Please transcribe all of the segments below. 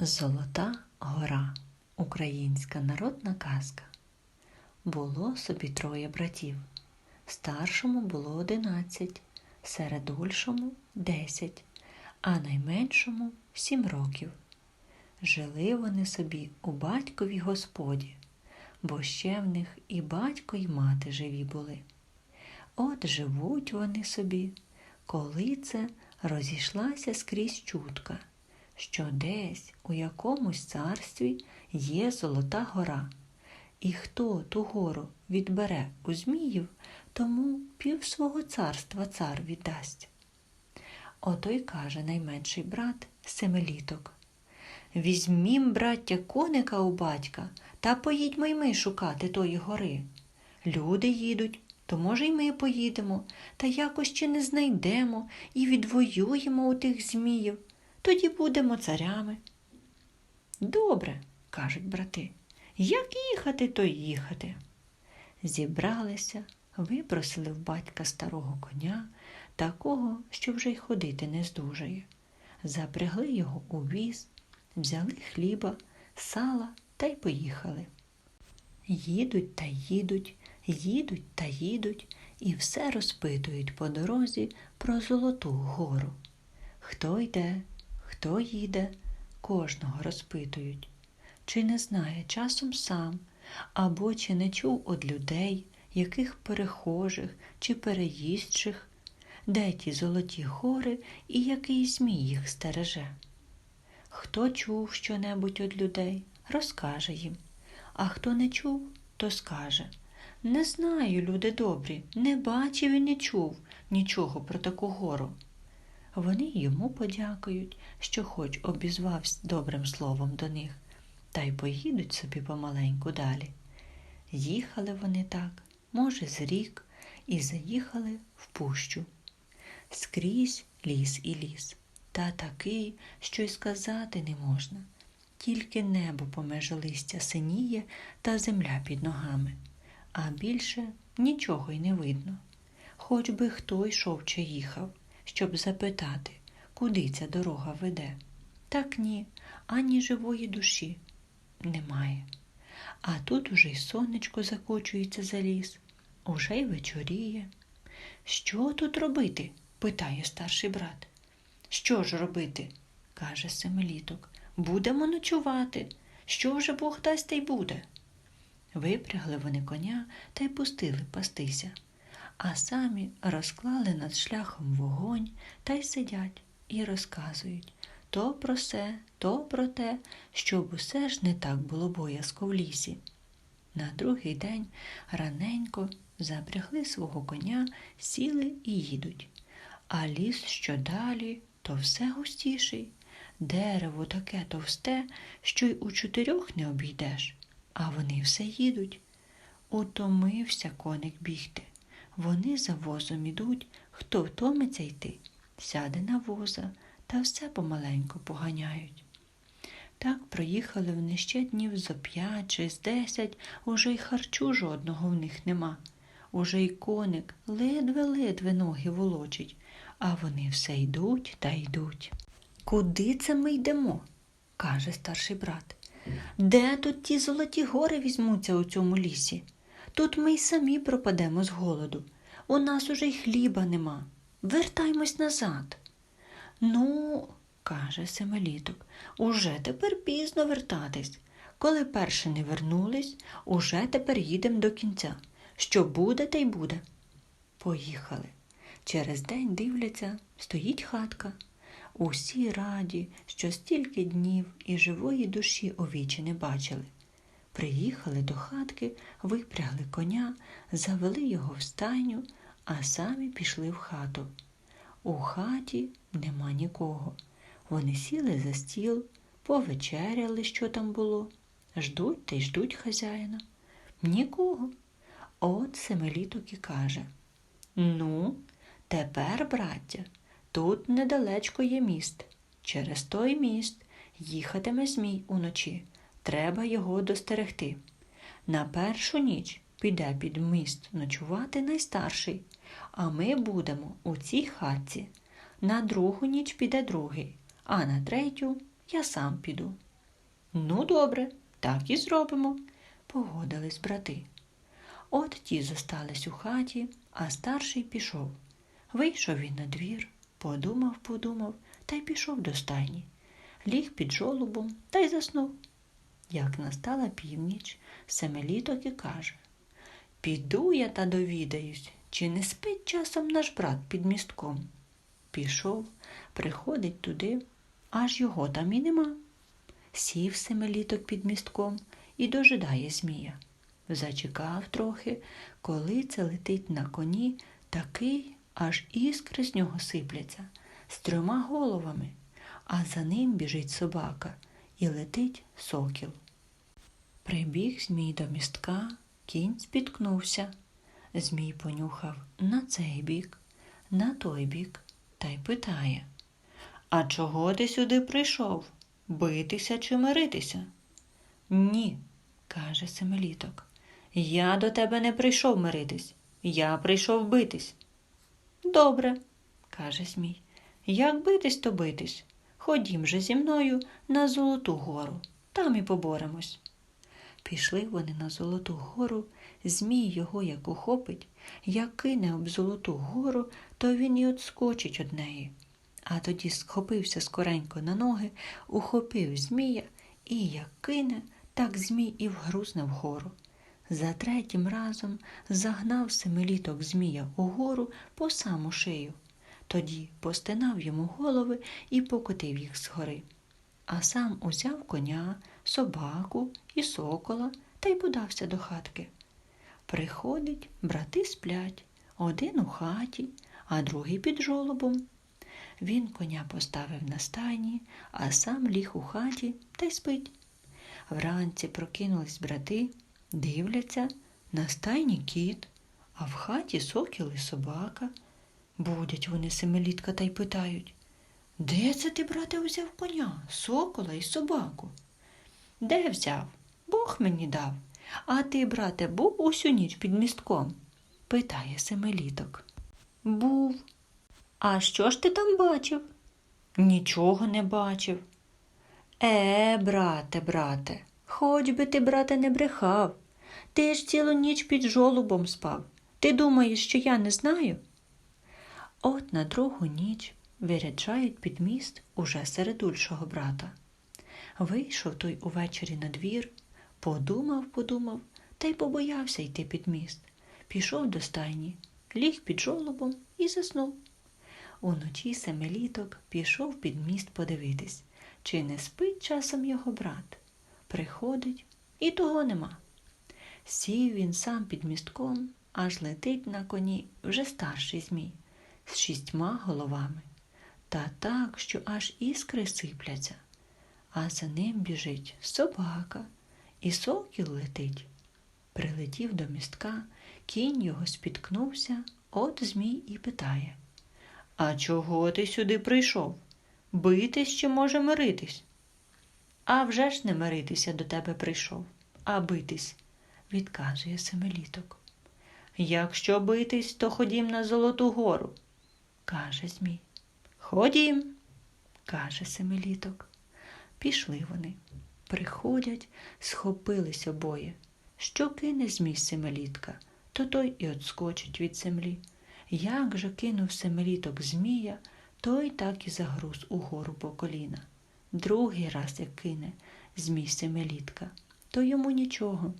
Золота гора українська народна казка. Було собі троє братів. Старшому було одинадцять, середульшому десять, а найменшому сім років. Жили вони собі у батьковій господі, бо ще в них і батько, і мати живі були. От живуть вони собі, коли це розійшлася скрізь чутка, що десь у якомусь царстві є Золота гора, і хто ту гору відбере у Зміїв, тому пів свого царства цар віддасть. Ото й каже найменший брат Семиліток. Візьмім, браття, коника у батька та поїдьмо й ми шукати тої гори. Люди їдуть, то, може, й ми поїдемо, та якось ще не знайдемо і відвоюємо у тих зміїв, тоді будемо царями. Добре, кажуть брати, як їхати, то їхати. Зібралися, випросили в батька старого коня, такого, що вже й ходити не здужає. Запрягли його у віз, взяли хліба, сала та й поїхали. Їдуть та їдуть, їдуть та їдуть, і все розпитують по дорозі про Золоту гору. Хто йде, хто їде, кожного розпитують, чи не знає часом сам, або чи не чув од людей, яких перехожих чи переїздчих, де ті золоті гори і який змій їх стереже. Хто чув щонебудь від людей, розкаже їм, а хто не чув, то скаже Не знаю, люди добрі, не бачив і не чув нічого про таку гору. Вони йому подякують, що хоч обізвався добрим словом до них, та й поїдуть собі помаленьку далі. Їхали вони так, може, з рік, і заїхали в пущу. Скрізь ліс і ліс, та такий, що й сказати не можна. Тільки небо помеж листя синіє та земля під ногами, а більше нічого й не видно. Хоч би хто йшов чи їхав, щоб запитати, куди ця дорога веде. Так ні, ані живої душі немає. А тут уже й сонечко закочується за ліс, уже й вечоріє. Що тут робити? питає старший брат. Що ж робити? каже Семиліток. Будемо ночувати. Що вже Бог дасть та й буде. Випрягли вони коня та й пустили пастися, а самі розклали над шляхом вогонь та й сидять і розказують то про се, то про те, щоб усе ж не так було боязко в лісі. На другий день раненько запрягли свого коня, сіли і їдуть. А ліс що далі, то все густіший. Дерево таке товсте, що й у чотирьох не обійдеш, а вони все їдуть. Утомився коник бігти. Вони за возом ідуть, хто втомиться йти, сяде на воза та все помаленьку поганяють. Так проїхали вони ще днів зо п'ять чи з десять, уже й харчу жодного в них нема. Уже й коник ледве-ледве ноги волочить, а вони все йдуть та йдуть. Куди це ми йдемо? каже старший брат. Де тут ті золоті гори візьмуться у цьому лісі? Тут ми й самі пропадемо з голоду. У нас уже й хліба нема. Вертаймось назад. Ну, каже Семеліток, уже тепер пізно вертатись. Коли перше не вернулись, уже тепер їдемо до кінця. Що буде, те й буде. Поїхали. Через день дивляться, стоїть хатка. Усі раді, що стільки днів і живої душі у вічі не бачили. Приїхали до хатки, випрягли коня, завели його в стайню, а самі пішли в хату. У хаті нема нікого. Вони сіли за стіл, повечеряли, що там було, ждуть та й ждуть хазяїна. Нікого. От Семеліток і каже Ну, тепер, браття, тут недалечко є міст. Через той міст їхатиме Змій уночі. Треба його достерегти. На першу ніч піде під міст ночувати найстарший, а ми будемо у цій хатці. На другу ніч піде другий, а на третю я сам піду. Ну, добре, так і зробимо, погодились брати. От ті зостались у хаті, а старший пішов. Вийшов він на двір, подумав, подумав та й пішов до стайні. Ліг під жолобом та й заснув. Як настала північ, семиліток і каже Піду я та довідаюсь, чи не спить часом наш брат під містком. Пішов, приходить туди, аж його там і нема. Сів семиліток під містком і дожидає Змія. Зачекав трохи, коли це летить на коні, такий, аж іскри з нього сипляться, з трьома головами, а за ним біжить собака і летить сокіл. Прибіг Змій до містка, кінь спіткнувся. Змій понюхав на цей бік, на той бік та й питає А чого ти сюди прийшов? Битися чи миритися? Ні, каже Семиліток. Я до тебе не прийшов миритись, я прийшов битись. Добре, каже Змій. Як битись, то битись. Ходім же зі мною на Золоту гору, там і поборемось. Пішли вони на Золоту гору, Змій його як ухопить, як кине об Золоту гору, то він і отскочить од неї. А тоді схопився скоренько на ноги, ухопив Змія і як кине, так Змій і вгрузне вгору. За третім разом загнав семиліток Змія угору по саму шию. Тоді постинав йому голови і покотив їх згори. А сам узяв коня, собаку і сокола та й подався до хатки. Приходить, брати сплять, один у хаті, а другий під жолобом. Він коня поставив на стайні, а сам ліг у хаті та й спить. Вранці прокинулись брати, дивляться на стайні кіт, а в хаті сокіл і собака. Будять вони семилітка та й питають Де це ти, брате, взяв коня, сокола і собаку? Де взяв? Бог мені дав. А ти, брате, був усю ніч під містком? питає семиліток. Був. А що ж ти там бачив? Нічого не бачив. Е, брате, брате, хоч би ти, брате, не брехав. Ти ж цілу ніч під жолубом спав. Ти думаєш, що я не знаю? От на другу ніч виряджають під міст уже середульшого брата. Вийшов той увечері на двір, подумав, подумав та й побоявся йти під міст. Пішов до стайні, ліг під жолобом і заснув. Уночі семиліток пішов під міст подивитись, чи не спить часом його брат. Приходить і того нема. Сів він сам під містком, аж летить на коні вже старший змій з шістьма головами. Та так, що аж іскри сипляться, а за ним біжить собака, і сокіл летить. Прилетів до містка, кінь його спіткнувся, от Змій і питає А чого ти сюди прийшов? Битись чи, може, миритись? «А вже ж не миритися до тебе прийшов, а битись, відказує Семиліток. Якщо битись, то ходім на Золоту гору каже Змій. Ходім, каже Семиліток. Пішли вони. Приходять, схопились обоє. Що кине Змій Семилітка, то той і отскочить від землі. Як же кинув Семиліток Змія, той так і загруз угору по коліна. Другий раз, як кине Змій Семилітка, то йому нічого.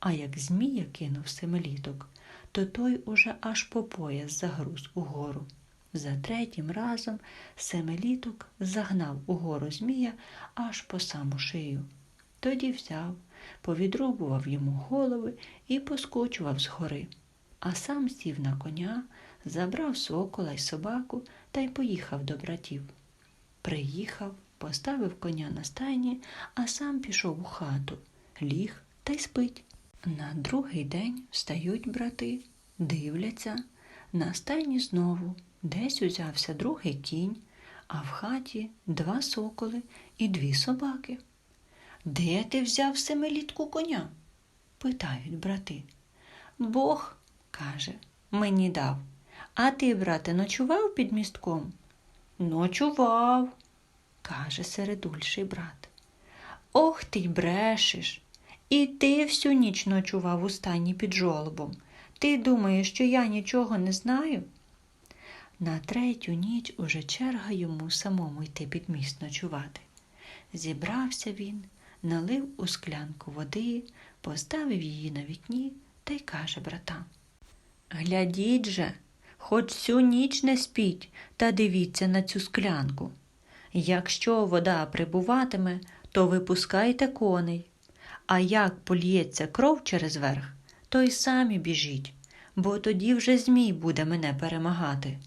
А як Змія кинув Семиліток, то той уже аж по пояс загруз угору. За третім разом семиліток загнав угору Змія аж по саму шию. Тоді взяв, повідрубував йому голови і поскочував згори, а сам сів на коня, забрав сокола й собаку та й поїхав до братів. Приїхав, поставив коня на стайні, а сам пішов у хату, ліг та й спить. На другий день встають брати, дивляться, на стайні знову. Десь узявся другий кінь, а в хаті два соколи і дві собаки. Де ти взяв семилітку коня? питають брати. Бог, каже, мені дав. А ти, брате, ночував під містком? Ночував, каже середульший брат. Ох ти й брешеш. І ти всю ніч ночував у стані під жолобом. Ти думаєш, що я нічого не знаю? На третю ніч уже черга йому самому йти під міст ночувати. Зібрався він, налив у склянку води, поставив її на вікні та й каже братам. Глядіть же, хоч всю ніч не спіть та дивіться на цю склянку. Якщо вода прибуватиме, то випускайте коней, а як польється кров через верх, то й самі біжіть, бо тоді вже Змій буде мене перемагати.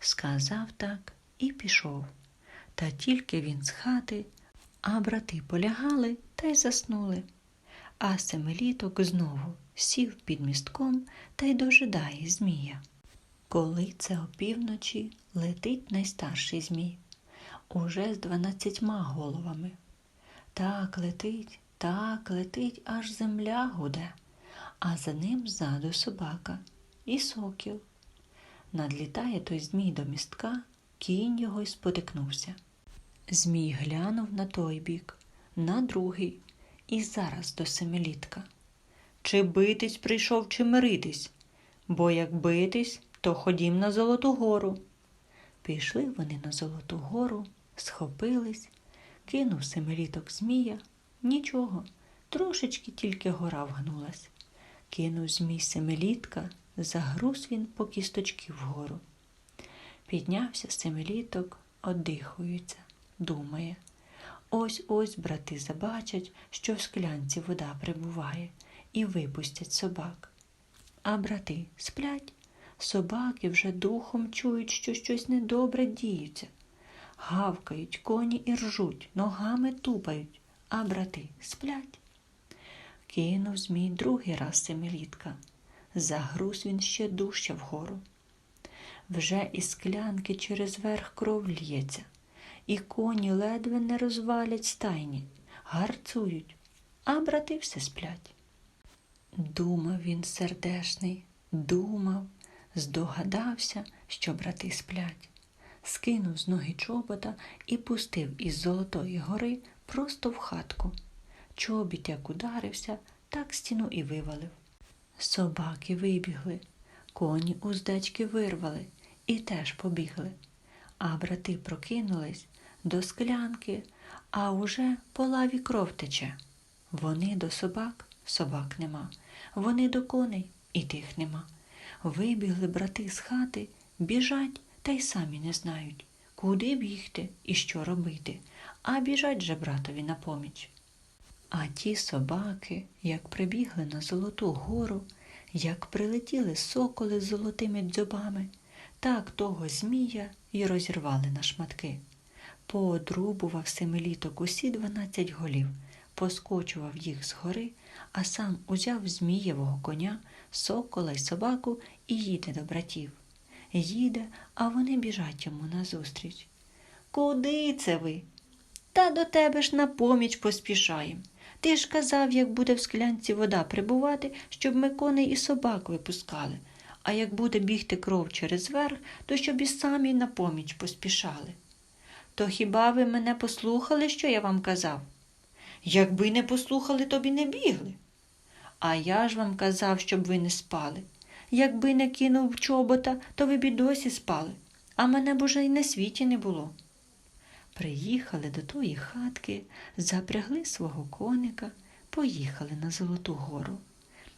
Сказав так і пішов. Та тільки він з хати, а брати полягали та й заснули. А семиліток знову сів під містком та й дожидає Змія. Коли це опівночі летить найстарший Змій, уже з дванадцятьма головами. Так летить, так летить, аж земля гуде, а за ним ззаду собака і сокіл. Надлітає той Змій до містка, кінь його й спотикнувся. Змій глянув на той бік, на другий, і зараз до семилітка. Чи битись прийшов, чи миритись? Бо як битись, то ходім на Золоту гору. Пішли вони на Золоту гору, схопились, кинув семиліток Змія. Нічого, трошечки тільки гора вгнулась. Кинув Змій семилітка, загруз він по кісточки вгору. Піднявся семиліток, оддихується, думає. Ось ось брати забачать, що в склянці вода прибуває, і випустять собак. А брати сплять, собаки вже духом чують, що щось недобре діється. Гавкають, коні і ржуть, ногами тупають, а брати сплять. Кинув Змій другий раз семилітка. Загруз він ще дужче вгору. Вже із склянки через верх кров лється, і коні ледве не розвалять стайні, гарцують, а брати все сплять. Думав він сердешний, думав, здогадався, що брати сплять, скинув з ноги чобота і пустив із Золотої гори просто в хатку. Чобіт як ударився, так стіну і вивалив. Собаки вибігли, коні уздечки вирвали і теж побігли. А брати прокинулись до склянки, а уже по лаві кров тече. Вони до собак, собак нема, вони до коней і тих нема. Вибігли брати з хати, біжать та й самі не знають, куди бігти і що робити, а біжать же братові на поміч. А ті собаки, як прибігли на Золоту гору, як прилетіли соколи з золотими дзьобами, так того Змія й розірвали на шматки. Поодрубував семиліток усі дванадцять голів, поскочував їх з гори, а сам узяв Змієвого коня, сокола й собаку і їде до братів. Їде, а вони біжать йому назустріч. Куди це ви? Та до тебе ж на поміч поспішаєм. Ти ж казав, як буде в склянці вода прибувати, щоб ми коней і собак випускали, а як буде бігти кров через верх, то щоб і самі на поміч поспішали. То хіба ви мене послухали, що я вам казав? Якби не послухали, то б не бігли. А я ж вам казав, щоб ви не спали. Якби не кинув чобота, то ви б і досі спали, а мене б уже й на світі не було. Приїхали до тої хатки, запрягли свого коника, поїхали на Золоту гору.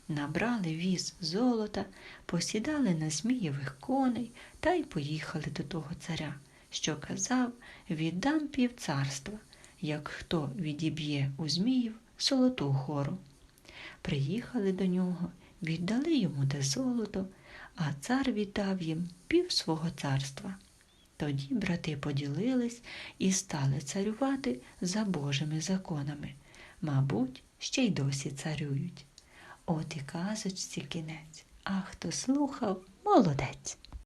Набрали віз золота, посідали на Змієвих коней та й поїхали до того царя, що казав віддам пів царства, як хто відіб'є у Зміїв Золоту гору. Приїхали до нього, віддали йому те золото, а цар віддав їм пів свого царства. Тоді брати поділились і стали царювати за Божими законами. Мабуть, ще й досі царюють. От і казочці кінець, а хто слухав, молодець.